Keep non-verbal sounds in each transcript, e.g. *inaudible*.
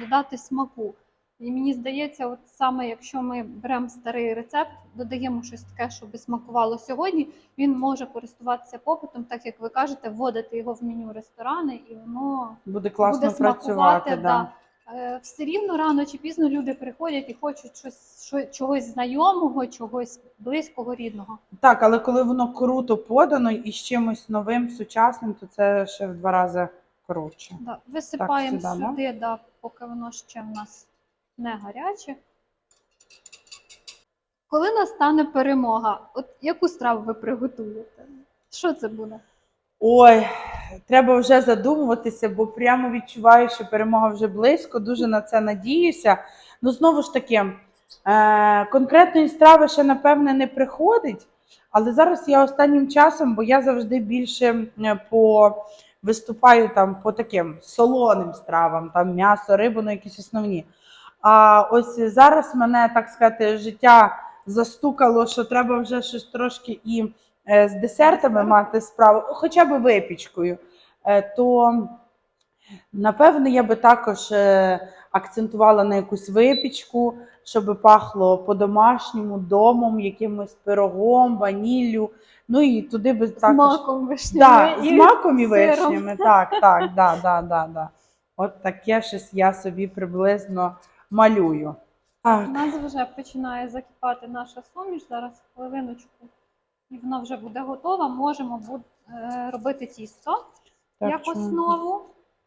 додати смаку. І мені здається, от саме якщо ми беремо старий рецепт, додаємо щось таке, щоб смакувало сьогодні, він може користуватися попитом, так як ви кажете, вводити його в меню ресторани, і воно Буде класно буде працювати. Да. Да. Е, Все рівно рано чи пізно люди приходять і хочуть щось, що, чогось знайомого, чогось близького, рідного. Так, але коли воно круто подано і з чимось новим, сучасним, то це ще в два рази круче. Да. Висипаємо сюди, да? сюди, да, поки воно ще в нас не гаряче. Коли настане перемога, от яку страву ви приготуєте? Що це буде? Ой, треба вже задумуватися, бо прямо відчуваю, що перемога вже близько. Дуже на це надіюся. Ну, знову ж таки, е- конкретної страви ще, напевне, не приходить. Але зараз я останнім часом, бо я завжди більше е, по виступаю там по таким солоним стравам, там м'ясо, рибу, ну якісь основні. А ось зараз мене, так сказати, життя застукало, що треба вже щось трошки і е, з десертами мати справу, хоча б випічкою, е, то напевне я би також е, акцентувала на якусь випічку, щоб пахло по-домашньому, домом, якимось пирогом, ваніллю. Ну і туди би З також маком да, вишневим з маком і сиром. вишнями. Так, так, да, да, да, да. От таке щось я собі приблизно малюю. У нас вже починає закипати наша суміш. Зараз хвилиночку, і вона вже буде готова. Можемо буд- е, робити тісто так, як чому? основу.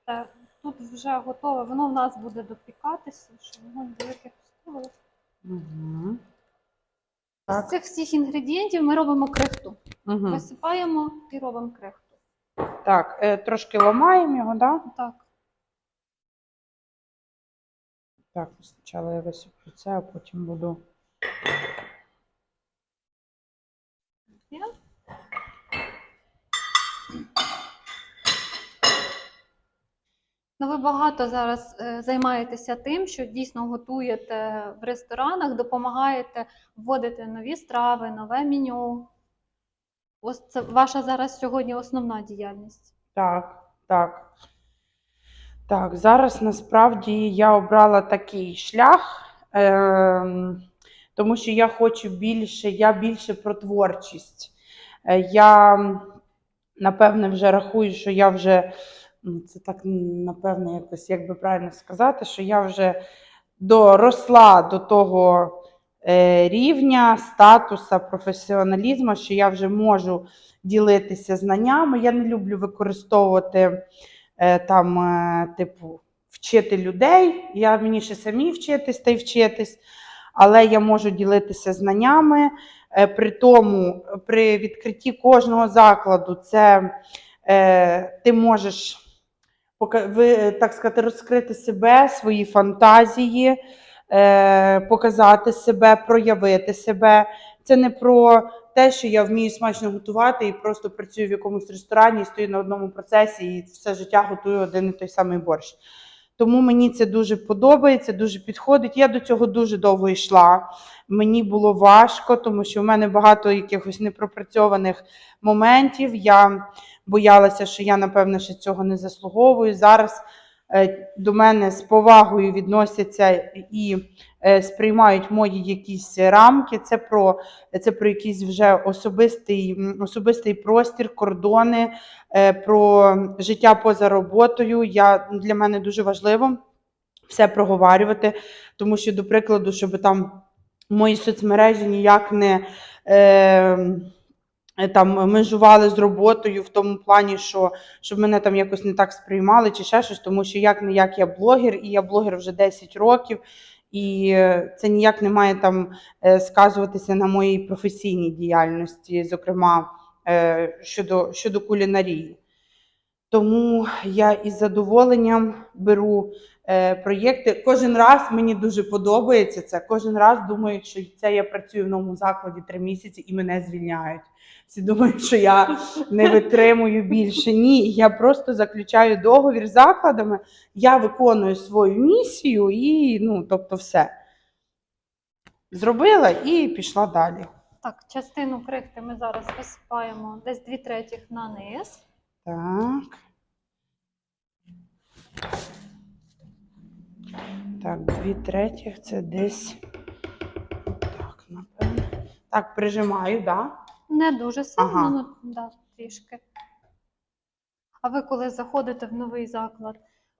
Та тут вже готове, воно в нас буде допікатися, щоб воно велике поставило. Мгм. З цих всіх інгредієнтів ми робимо крихту. Мгм. Висипаємо і робимо крихту. Так, е, трошки ламаємо його, да? Так. Так, спочатку я висиплю це, а потім буду. Є. Ну, ви багато зараз е, займаєтеся тим, що дійсно готуєте в ресторанах, допомагаєте вводити нові страви, нове меню. Ось це ваша зараз сьогодні основна діяльність. Так, так. Так, зараз насправді я обрала такий шлях, ем, тому що я хочу більше, я більше про творчість. Е, Я, напевне, вже рахую, що я вже, ну, це так, напевне, якось, як би правильно сказати, що я вже доросла до того е, рівня, статуса, професіоналізму, що я вже можу ділитися знаннями. Я не люблю використовувати е, там, е, типу, вчити людей. Я мені ще самі вчитись та й вчитись, але я можу ділитися знаннями. При тому, при відкритті кожного закладу, це ти можеш ви, так сказати, розкрити себе, свої фантазії, е, показати себе, проявити себе. Це не про те, що я вмію смачно готувати і просто працюю в якомусь ресторані, і стою на одному процесі і все життя готую один і той самий борщ. Тому мені це дуже подобається, дуже підходить. Я до цього дуже довго йшла. Мені було важко, тому що в мене багато якихось непропрацьованих моментів. Я боялася, що я, напевно, ще цього не заслуговую. Зараз до мене з повагою відносяться і е, сприймають мої якісь рамки. Це про, це про якийсь вже особистий, особистий простір, кордони, е, про життя поза роботою. Я, для мене дуже важливо все проговорювати, тому що, до прикладу, щоб там мої соцмережі ніяк не. Е, там межували з роботою в тому плані, що щоб мене там якось не так сприймали чи ще щось, тому що як не як я блогер, і я блогер вже 10 років, і е, це ніяк не має там е, сказуватися на моїй професійній діяльності, зокрема е, щодо, щодо кулінарії. Тому я із задоволенням беру е, проєкти. Кожен раз мені дуже подобається це. Кожен раз думають, що це я працюю в новому закладі три місяці і мене звільняють. Всі думають, що я не витримую більше. Ні, я просто заключаю договір з закладами, я виконую свою місію і ну, тобто, все. Зробила і пішла далі. Так, частину крихти ми зараз висипаємо десь дві третіх на низ. Так. Так, дві третіх це десь. Так, напевно. Так, прижимаю, так? Не дуже сильно, Ага. ну да, трішки. А ви коли заходите в новий заклад,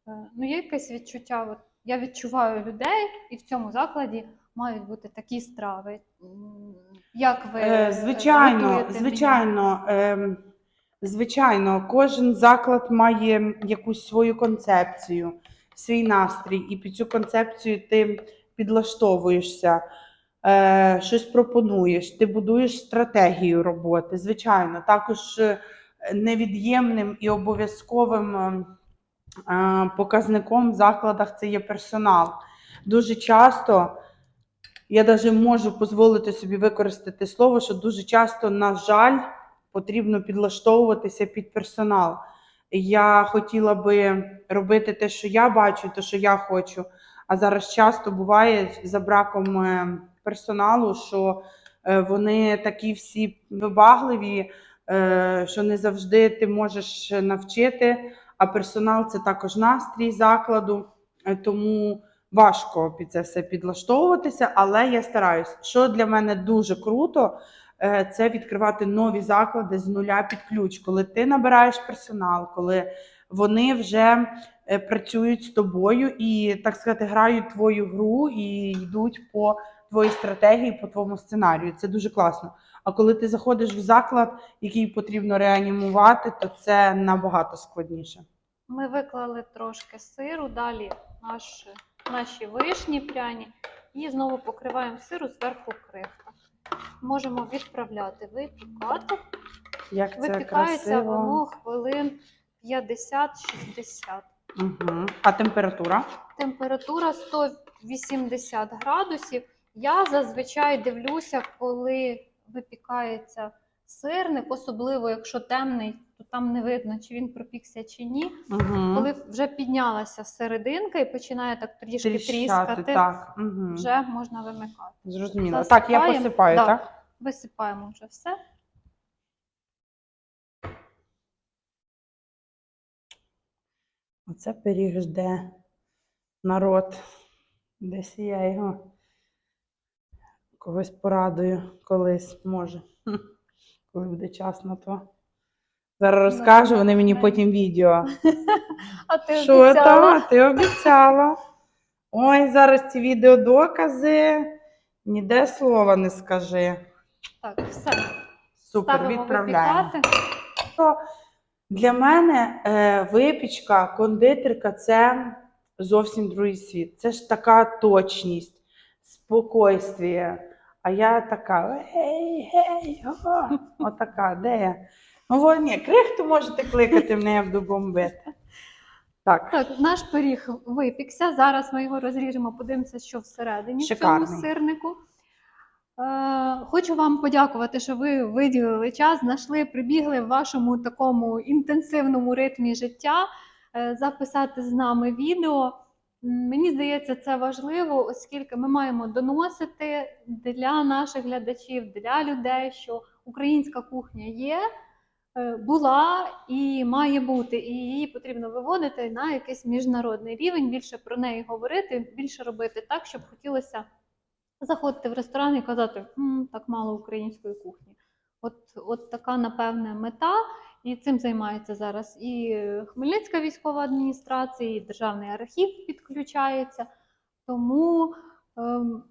е, ну є якесь відчуття? От я відчуваю людей, і в цьому закладі мають бути такі страви. Як ви Е, е, звичайно, звичайно, ем, звичайно, кожен заклад має якусь свою концепцію, свій настрій, і під цю концепцію ти підлаштовуєшся, е, щось пропонуєш, ти будуєш стратегію роботи. Звичайно, також е, невід'ємним і обов'язковим ем, е, показником в закладах це є персонал. Дуже часто я навіть можу дозволити собі використати слово, що дуже часто, на жаль, потрібно підлаштовуватися під персонал. Я хотіла би робити те, що я бачу, те, що я хочу. А зараз часто буває за браком е, персоналу, що е, вони такі всі вибагливі, е, що не завжди ти можеш навчити. А персонал це також настрій закладу. Тому важко під це все підлаштовуватися, але я стараюсь. Що для мене дуже круто, це відкривати нові заклади з нуля під ключ, коли ти набираєш персонал, коли вони вже е, працюють з тобою і, так сказати, грають твою гру і йдуть по твоїй стратегії, по твоєму сценарію. Це дуже класно. А коли ти заходиш в заклад, який потрібно реанімувати, то це набагато складніше. Ми виклали трошки сиру, далі наш, наші вишні пряні і знову покриваємо сиру зверху кривка. Можемо відправляти випікати. Як це Випікається красиво. воно хвилин 50-60. Угу. А температура? Температура 180 градусів. Я зазвичай дивлюся, коли випікається сирник, особливо якщо темний, то там не видно, чи він пропікся чи ні. Угу. Коли вже піднялася серединка і починає так трішки тріскати, так. Угу. вже можна вимикати. Зрозуміло. Так, я посипаю, Да. так? Висипаємо вже все. Оце пиріг жде народ. Десь я його когось порадую колись, може. *laughs* Коли буде час на то. Зараз розкажу, вони мені потім відео. А ти Що обіцяла. там? Ти обіцяла. Ой, зараз ці відеодокази. Ніде слова не скажи. Так, все. Супер, Ставимо відправляємо. випікати. Для мене е, випічка, кондитерка це зовсім другий світ. Це ж така точність, спокойствие. А я така гей, гей, о, отака, де я? Во, ні, крихту можете кликати, мене я буду бомбити. Так, Так, наш пиріг випікся. Зараз ми його розріжемо, подивимося, що всередині в цьому сирнику. Е, хочу вам подякувати, що ви виділили час, знайшли, прибігли в вашому такому інтенсивному ритмі життя е, записати з нами відео. Мені здається, це важливо, оскільки ми маємо доносити для наших глядачів, для людей, що українська кухня є, була і має бути, і її потрібно виводити на якийсь міжнародний рівень, більше про неї говорити, більше робити так, щоб хотілося заходити в ресторан і казати, «М, так мало української кухні. От, от така, напевне, мета. І цим займається зараз і Хмельницька військова адміністрація, і Державний архів підключається. Тому ем,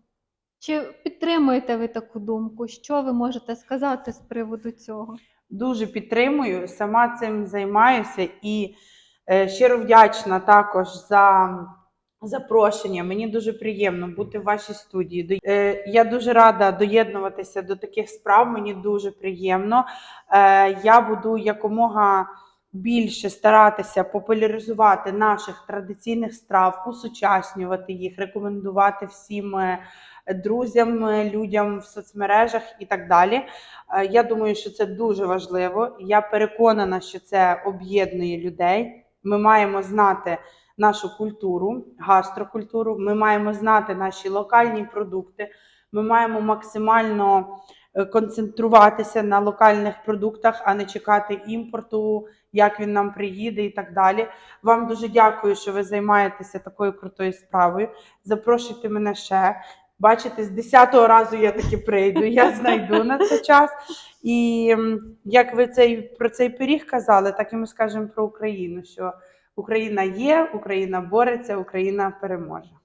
чи підтримуєте ви таку думку? Що ви можете сказати з приводу цього? дуже підтримую, сама цим займаюся і е, щиро вдячна також за запрошення. Мені дуже приємно бути в вашій студії. Е, Я дуже рада доєднуватися до таких справ. Мені дуже приємно. Е, Я буду якомога більше старатися популяризувати наших традиційних страв, усучаснювати їх, рекомендувати всім друзям, е, людям в соцмережах і так далі. Е, Я думаю, що це дуже важливо. Я переконана, що це об'єднує людей. Ми маємо знати нашу культуру, гастрокультуру. Ми маємо знати наші локальні продукти. Ми маємо максимально е, концентруватися на локальних продуктах, а не чекати імпорту, як він нам приїде і так далі. Вам дуже дякую, що ви займаєтеся такою крутою справою. Запрошуйте мене ще. Бачите, з 10-го разу я таки прийду, я знайду на це час. І як ви цей, про цей пиріг казали, так і ми скажемо про Україну, що Україна є, Україна бореться, Україна переможе.